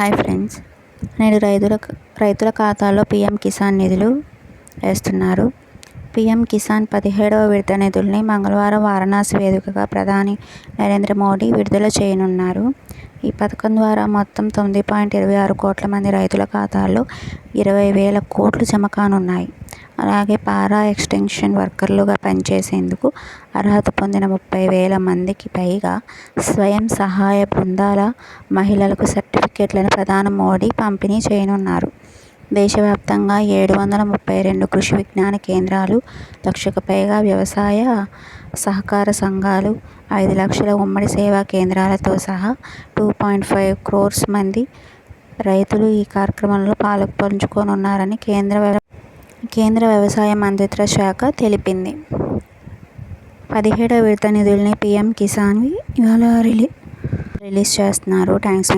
Hi friends. నేడు రైతుల రైతుల ఖాతాలో పీఎం కిసాన్ నిధులు వేస్తున్నారు. పీఎం కిసాన్ పదిహేడవ విడత నిధుల్ని మంగళవారం వారణాసి వేదికగా ప్రధాని నరేంద్ర మోడీ విడుదల చేయనున్నారు. ఈ పథకం ద్వారా మొత్తం తొమ్మిది పాయింట్ ఇరవై ఆరు కోట్ల మంది రైతుల ఖాతాల్లో ఇరవై వేల కోట్లు జమ కానున్నాయి. అలాగే పారా ఎక్స్టెన్షన్ వర్కర్లుగా పనిచేసేందుకు అర్హత పొందిన ముప్పై వేల మందికి పైగా స్వయం సహాయ బృందాల మహిళలకు సర్టిఫికెట్లను ప్రధాని మోడీ పంపిణీ చేయనున్నారు. దేశవ్యాప్తంగా ఏడు వందల ముప్పై రెండు కృషి విజ్ఞాన కేంద్రాలు లక్షకు పైగా వ్యవసాయ సహకార సంఘాలు ఐదు లక్షల ఉమ్మడి సేవా కేంద్రాలతో సహా టూ పాయింట్ ఫైవ్ క్రోర్స్ మంది రైతులు ఈ కార్యక్రమంలో పాలుపంచుకోనున్నారని కేంద్ర కేంద్ర వ్యవసాయ మంత్రిత్వ శాఖ తెలిపింది. పదిహేడవ విడత నిధుల్ని పీఎం కిసాన్ ఇవాళ రిలీ రిలీజ్ చేస్తున్నారు. థ్యాంక్స్